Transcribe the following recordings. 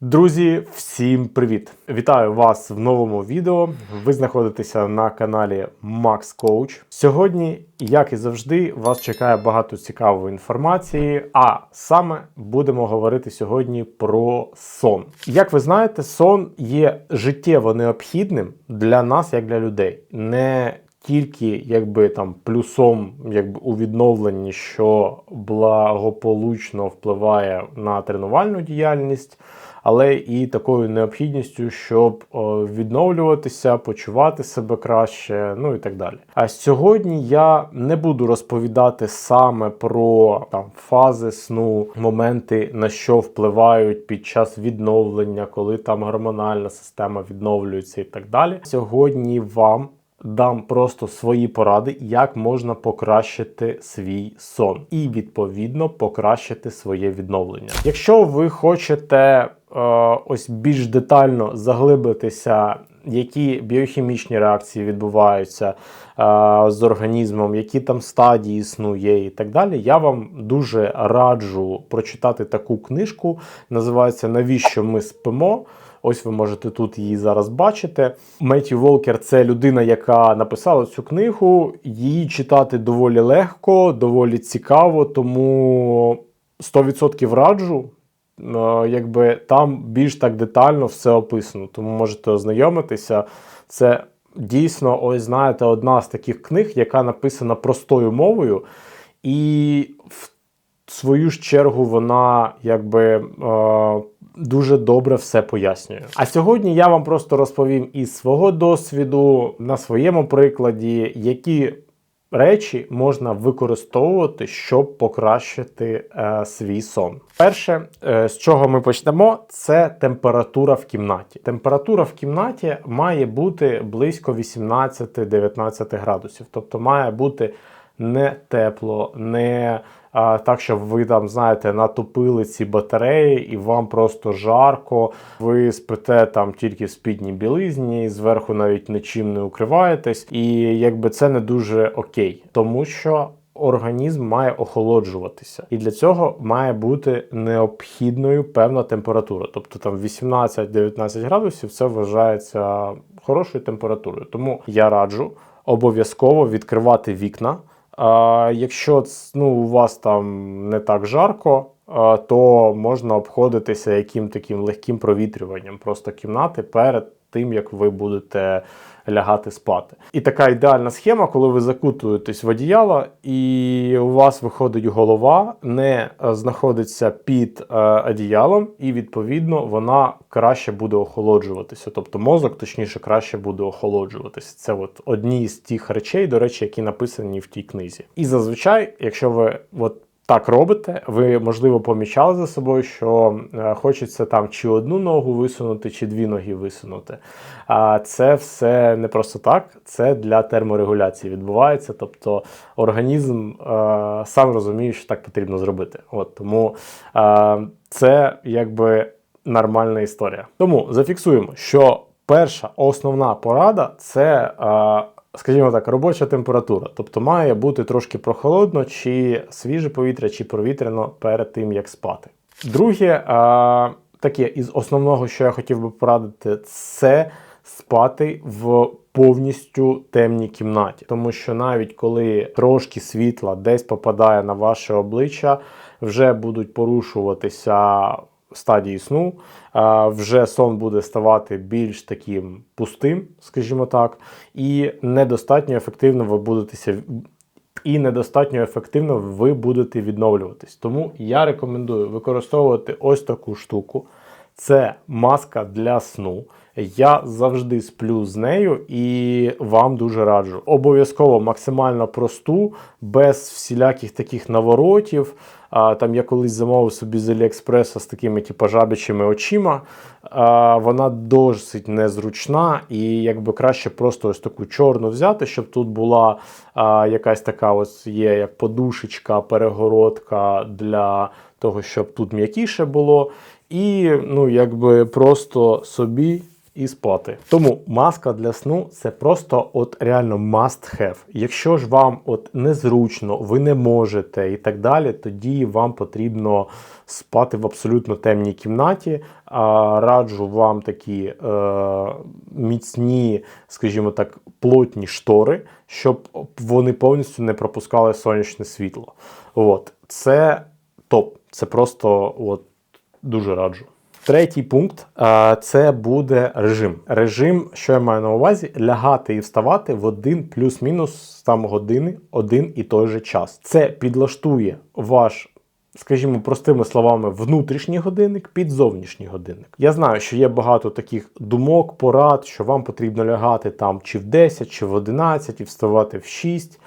Друзі, всім привіт! Вітаю вас в новому відео. Ви знаходитеся на каналі Max Coach. Сьогодні, як і завжди, вас чекає багато цікавої інформації. А саме будемо говорити сьогодні про сон. Як ви знаєте, сон є життєво необхідним для нас, як для людей. Не тільки якби там плюсом якби у відновленні, що благополучно впливає на тренувальну діяльність, але і такою необхідністю, щоб відновлюватися, почувати себе краще, ну і так далі. А сьогодні я не буду розповідати саме про там фази сну, моменти, на що впливають під час відновлення, коли там гормональна система відновлюється і так далі. Сьогодні вам дам просто свої поради, як можна покращити свій сон і відповідно покращити своє відновлення. Якщо ви хочете е, ось більш детально заглибитися, які біохімічні реакції відбуваються е, з організмом, які там стадії сну є і так далі, я вам дуже раджу прочитати таку книжку. Називається Навіщо ми спимо? Ось ви можете тут її зараз бачити. Меттью Волкер це людина, яка написала цю книгу. Її читати доволі легко, доволі цікаво, тому 100% раджу. Е, Якби там більш так детально все описано, тому можете ознайомитися. Це дійсно, ось знаєте, одна з таких книг, яка написана простою мовою, і в свою ж чергу вона якби. Е, дуже добре все пояснює. А сьогодні я вам просто розповім із свого досвіду на своєму прикладі, які речі можна використовувати, щоб покращити е, свій сон. Перше, е, з чого ми почнемо, це температура в кімнаті. Температура в кімнаті має бути близько 18-19 градусів, тобто має бути не тепло, не так, щоб ви там, знаєте, натопили ці батареї, і вам просто жарко. Ви спите там тільки в спідній білизні, зверху навіть нічим не укриваєтесь, і якби це не дуже окей, тому що. Організм має охолоджуватися, і для цього має бути необхідною певна температура. Тобто там 18-19 градусів це вважається хорошою температурою. Тому я раджу обов'язково відкривати вікна. Якщо ну, у вас там не так жарко, то можна обходитися яким таким легким провітрюванням просто кімнати перед тим, як ви будете лягати спати. І така ідеальна схема, коли ви закутуєтесь в одіяло, і у вас виходить голова, не знаходиться під е, одіялом, і відповідно вона краще буде охолоджуватися. Тобто мозок, точніше, краще буде охолоджуватися. Це от одні з тих речей, до речі, які написані в тій книзі. І зазвичай, якщо ви от так робите, ви можливо помічали за собою, що е, хочеться там чи одну ногу висунути, чи дві ноги висунути. А це все не просто так, це для терморегуляції відбувається. Тобто організм е, сам розуміє, що так потрібно зробити. От Тому е, це якби нормальна історія. Тому зафіксуємо, що перша основна порада це. Скажімо так, робоча температура. Тобто має бути трошки прохолодно, чи свіже повітря, чи провітряно перед тим, як спати. Друге, а, таке із основного, що я хотів би порадити, це спати в повністю темній кімнаті. Тому що навіть коли трошки світла десь попадає на ваше обличчя, вже будуть порушуватися стадії сну, вже сон буде ставати більш таким пустим, скажімо так, і недостатньо ефективно ви будетеся. І недостатньо ефективно ви будете відновлюватись. Тому я рекомендую використовувати ось таку штуку. Це маска для сну. Я завжди сплю з нею і вам дуже раджу. Обов'язково максимально просту, без всіляких таких наворотів. А, Там я колись замовив собі з Аліекспреса з такими типу, жабячими очима. А, Вона досить незручна, і якби краще просто ось таку чорну взяти, щоб тут була а, якась така ось є як подушечка, перегородка для того, щоб тут м'якіше було. І ну, якби просто собі і спати. Тому маска для сну це просто от реально must have. Якщо ж вам от незручно, ви не можете і так далі, тоді вам потрібно спати в абсолютно темній кімнаті. А раджу вам такі е, міцні, скажімо так, плотні штори, щоб вони повністю не пропускали сонячне світло. От це топ. Це просто от дуже раджу. Третій пункт е, це буде режим. Режим, що я маю на увазі, лягати і вставати в один плюс-мінус там години, один і той же час. Це підлаштує ваш. Скажімо, простими словами, внутрішній годинник під зовнішній годинник. Я знаю, що є багато таких думок, порад, що вам потрібно лягати там чи в 10, чи в 11, і вставати в 6.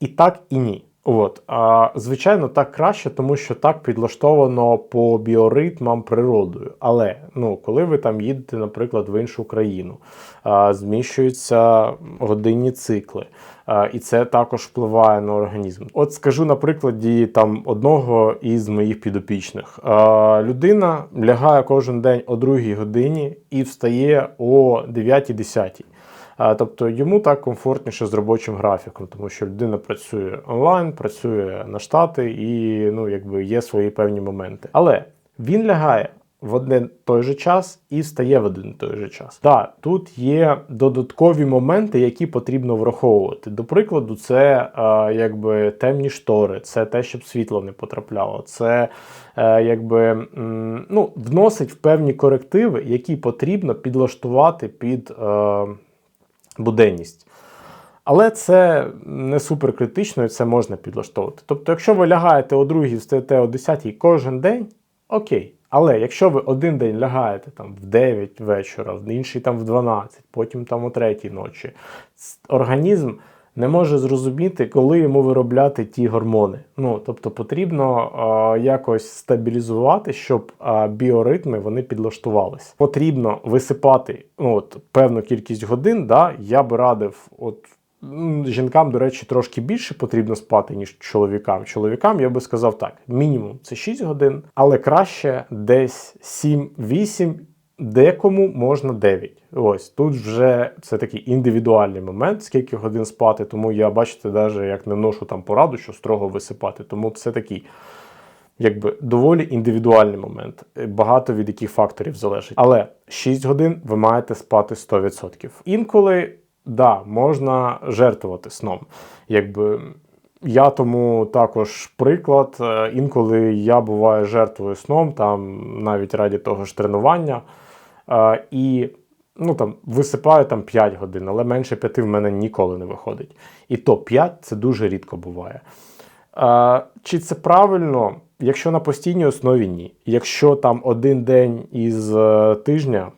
І так, і ні. От, а, звичайно, так краще, тому що так підлаштовано по біоритмам природою. Але ну, коли ви там їдете, наприклад, в іншу країну, а, зміщуються годинні цикли, а, і це також впливає на організм. От скажу на прикладі там одного із моїх підопічних. А, людина лягає кожен день о 2 годині і встає о 9-10. Тобто йому так комфортніше з робочим графіком, тому що людина працює онлайн, працює на штати і ну, якби є свої певні моменти. Але він лягає в один той же час і встає в один той же час. Так, тут є додаткові моменти, які потрібно враховувати. До прикладу, це е, якби темні штори, це те, щоб світло не потрапляло. Це е, якби м, ну, вносить в певні корективи, які потрібно підлаштувати під. Е, буденність. Але це не супер критично і це можна підлаштовувати. Тобто, якщо ви лягаєте о 2 встаєте о 10 кожен день, окей. Але якщо ви один день лягаєте там в 9 вечора, в інший там в 12, потім там о 3 ночі, організм не може зрозуміти, коли йому виробляти ті гормони. Ну, Тобто потрібно е, якось стабілізувати, щоб е, біоритми вони підлаштувалися. Потрібно висипати ну, от, певну кількість годин. Да, Я би радив. от, Жінкам, до речі, трошки більше потрібно спати, ніж чоловікам. Чоловікам я би сказав так: мінімум це 6 годин, але краще десь 7-8 Декому можна 9. Ось тут вже це такий індивідуальний момент, скільки годин спати. Тому я бачите, навіть як не вношу там пораду, що строго висипати. Тому це такий, якби доволі індивідуальний момент. Багато від яких факторів залежить. Але 6 годин ви маєте спати 100%. Інколи, да, можна жертвувати сном. Якби. Я тому також приклад. Е, інколи я буваю жертвою сном, там навіть раді того ж тренування. І ну, там, висипаю там 5 годин, але менше 5 в мене ніколи не виходить. І то 5 це дуже рідко буває. Чи це правильно? Якщо на постійній основі ні. Якщо там один день із е, тижня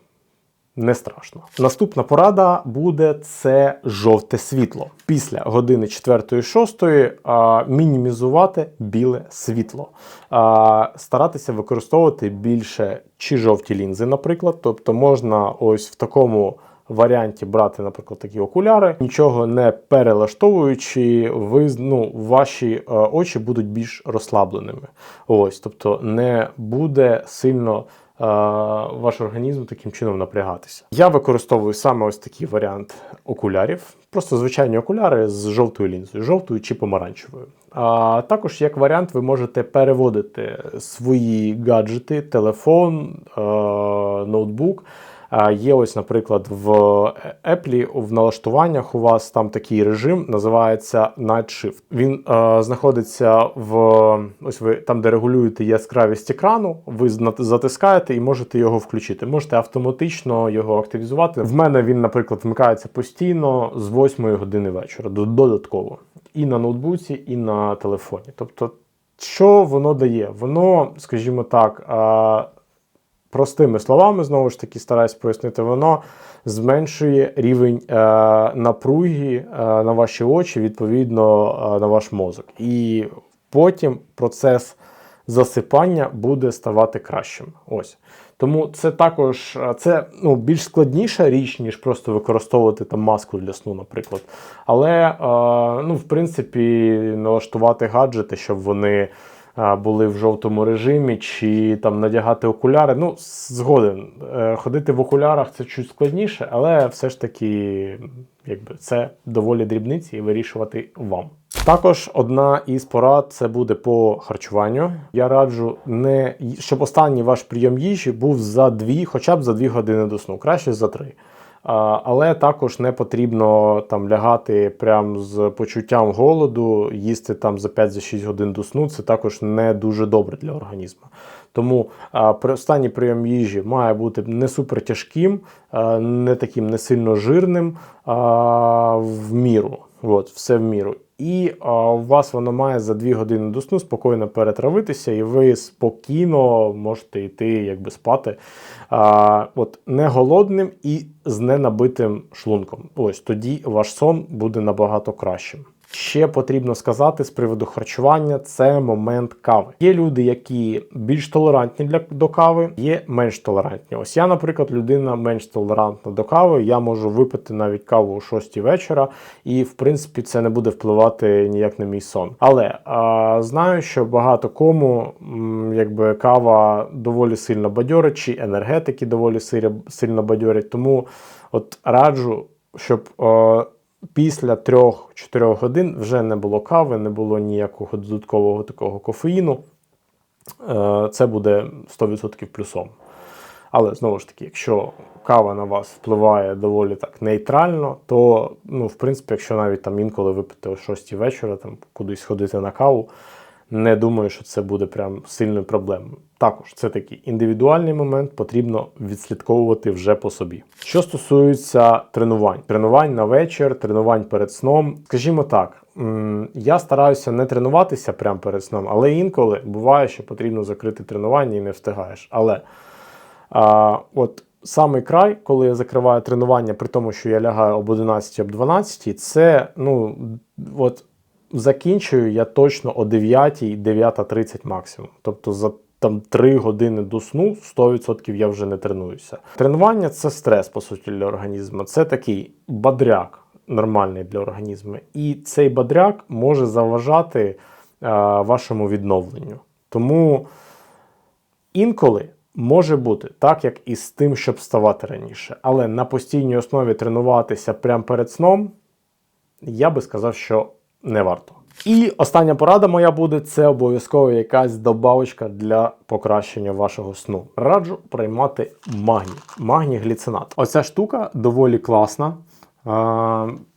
не страшно. Наступна порада буде це жовте світло. Після години 4-6 мінімізувати біле світло, старатися використовувати більше чи жовті лінзи, наприклад. Тобто можна ось в такому. Варіанті брати, наприклад, такі окуляри, нічого не перелаштовуючи, ви ну, ваші очі будуть більш розслабленими. Ось, тобто не буде сильно ваш організм таким чином напрягатися. Я використовую саме ось такий варіант окулярів, просто звичайні окуляри з жовтою лінзою, жовтою чи помаранчевою. А також як варіант, ви можете переводити свої гаджети, телефон, ноутбук. Є ось, наприклад, в Apple в налаштуваннях у вас там такий режим, називається Night Shift. Він е, знаходиться в ось ви там, де регулюєте яскравість екрану, ви затискаєте і можете його включити. Можете автоматично його активізувати. В мене він, наприклад, вмикається постійно з 8 години вечора, додатково. І на ноутбуці, і на телефоні. Тобто, що воно дає? Воно, скажімо так, Простими словами, знову ж таки, стараюсь пояснити, воно зменшує рівень е, напруги е, на ваші очі, відповідно е, на ваш мозок. І потім процес засипання буде ставати кращим. Ось. Тому це також е, це ну, більш складніша річ, ніж просто використовувати там маску для сну, наприклад. Але, е, ну, в принципі, налаштувати гаджети, щоб вони були в жовтому режимі, чи там надягати окуляри. Ну, згоден, е, ходити в окулярах це чуть складніше, але все ж таки, якби це доволі дрібниці і вирішувати вам. Також одна із порад це буде по харчуванню. Я раджу не щоб останній ваш прийом їжі був за дві, хоча б за дві години до сну, краще за три. Але також не потрібно там лягати прям з почуттям голоду, їсти там за 5-6 годин до сну. Це також не дуже добре для організму. Тому останній прийом їжі має бути не супер тяжким, не таким не сильно жирним, в міру. От, все в міру. І а, у вас воно має за 2 години до сну спокійно перетравитися, і ви спокійно можете йти якби спати. А, от, не голодним і з ненабитим шлунком. Ось тоді ваш сон буде набагато кращим. Ще потрібно сказати з приводу харчування це момент кави. Є люди, які більш толерантні для до кави, є менш толерантні. Ось я, наприклад, людина менш толерантна до кави. Я можу випити навіть каву о 6 вечора, і в принципі це не буде впливати ніяк на мій сон. Але а, знаю, що багато кому м, якби кава доволі сильно бадьорить, чи енергетики доволі сильно- бадьорять. Тому от раджу, щоб. е, Після 3-4 годин вже не було кави, не було ніякого додаткового такого кофеїну. Е, Це буде 100% плюсом. Але знову ж таки, якщо кава на вас впливає доволі так нейтрально, то ну, в принципі, якщо навіть там інколи випити о 6 вечора, там кудись ходити на каву, не думаю, що це буде прям сильною проблемою. Також це такий індивідуальний момент, потрібно відслідковувати вже по собі. Що стосується тренувань, тренувань на вечір, тренувань перед сном, скажімо так, я стараюся не тренуватися прямо перед сном, але інколи буває, що потрібно закрити тренування і не встигаєш. Але а, от самий край, коли я закриваю тренування, при тому, що я лягаю об 11 об 12, це ну от закінчую я точно о 9, 9.30 максимум. Тобто за там 3 години до сну 100% я вже не тренуюся. Тренування це стрес, по суті, для організму. Це такий бадряк нормальний для організму. І цей бадряк може заважати е, вашому відновленню. Тому інколи може бути так, як і з тим, щоб вставати раніше. Але на постійній основі тренуватися прямо перед сном, я би сказав, що не варто. І остання порада моя буде це обов'язково якась добавочка для покращення вашого сну. Раджу приймати магній, магній гліцинат. Оця штука доволі класна.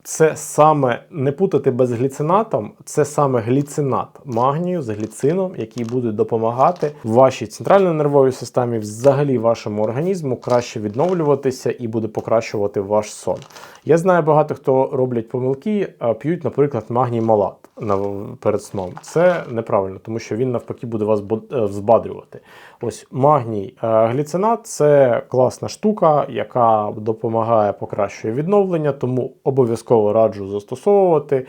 Це саме не путати без гліцинатом, це саме гліцинат магнію з гліцином, який буде допомагати вашій центральній нервовій системі, взагалі вашому організму краще відновлюватися і буде покращувати ваш сон. Я знаю багато хто роблять помилки, п'ють, наприклад, магній малат перед сном. Це неправильно, тому що він навпаки буде вас е, взбадрювати. Ось магній е, гліцинат це класна штука, яка допомагає покращує відновлення, тому обов'язково раджу застосовувати.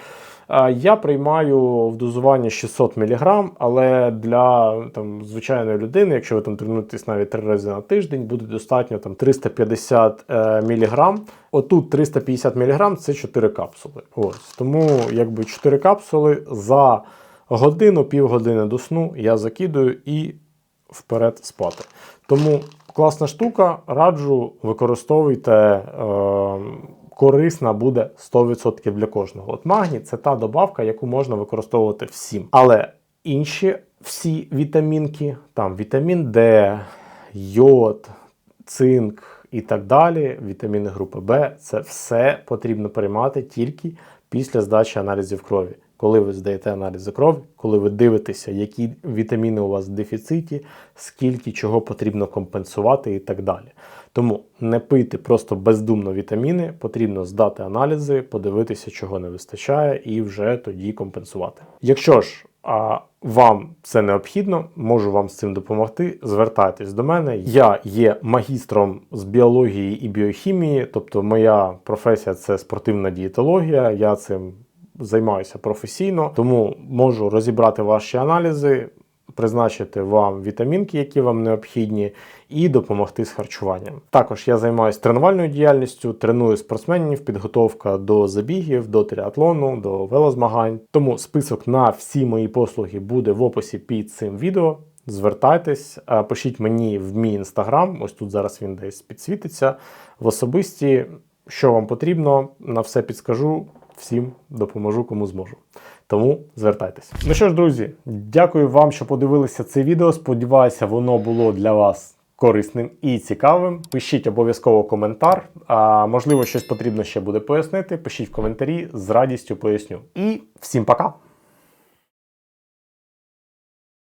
Е, Я приймаю в дозуванні 600 мг, але для там, звичайної людини, якщо ви там тренуєтесь навіть три рази на тиждень, буде достатньо там 350 е, мг. Отут 350 мг це 4 капсули. Ось. Тому якби 4 капсули за годину, півгодини до сну я закидую і вперед спати. Тому класна штука, раджу, використовуйте. Е, корисна буде 100% для кожного. От магній це та добавка, яку можна використовувати всім. Але інші всі вітамінки, там вітамін Д, йод, цинк і так далі, вітаміни групи Б, це все потрібно приймати тільки після здачі аналізів крові. Коли ви здаєте аналізи крові, коли ви дивитеся, які вітаміни у вас в дефіциті, скільки чого потрібно компенсувати і так далі. Тому не пийте просто бездумно вітаміни, потрібно здати аналізи, подивитися, чого не вистачає, і вже тоді компенсувати. Якщо ж а, вам це необхідно, можу вам з цим допомогти. Звертайтесь до мене. Я є магістром з біології і біохімії, тобто моя професія це спортивна дієтологія. Я цим займаюся професійно, тому можу розібрати ваші аналізи, призначити вам вітамінки, які вам необхідні, і допомогти з харчуванням. Також я займаюся тренувальною діяльністю, треную спортсменів, підготовка до забігів, до триатлону, до велозмагань. Тому список на всі мої послуги буде в описі під цим відео. Звертайтесь, е, пишіть мені в мій інстаграм. Ось тут зараз він десь підсвітиться. В особисті, що вам потрібно, на все підскажу. Всім допоможу, кому зможу. Тому звертайтесь. Ну що ж, друзі, дякую вам, що подивилися це відео. Сподіваюся, воно було для вас корисним і цікавим. Пишіть обов'язково коментар. А можливо, щось потрібно ще буде пояснити. Пишіть в коментарі, з радістю поясню. І всім пока!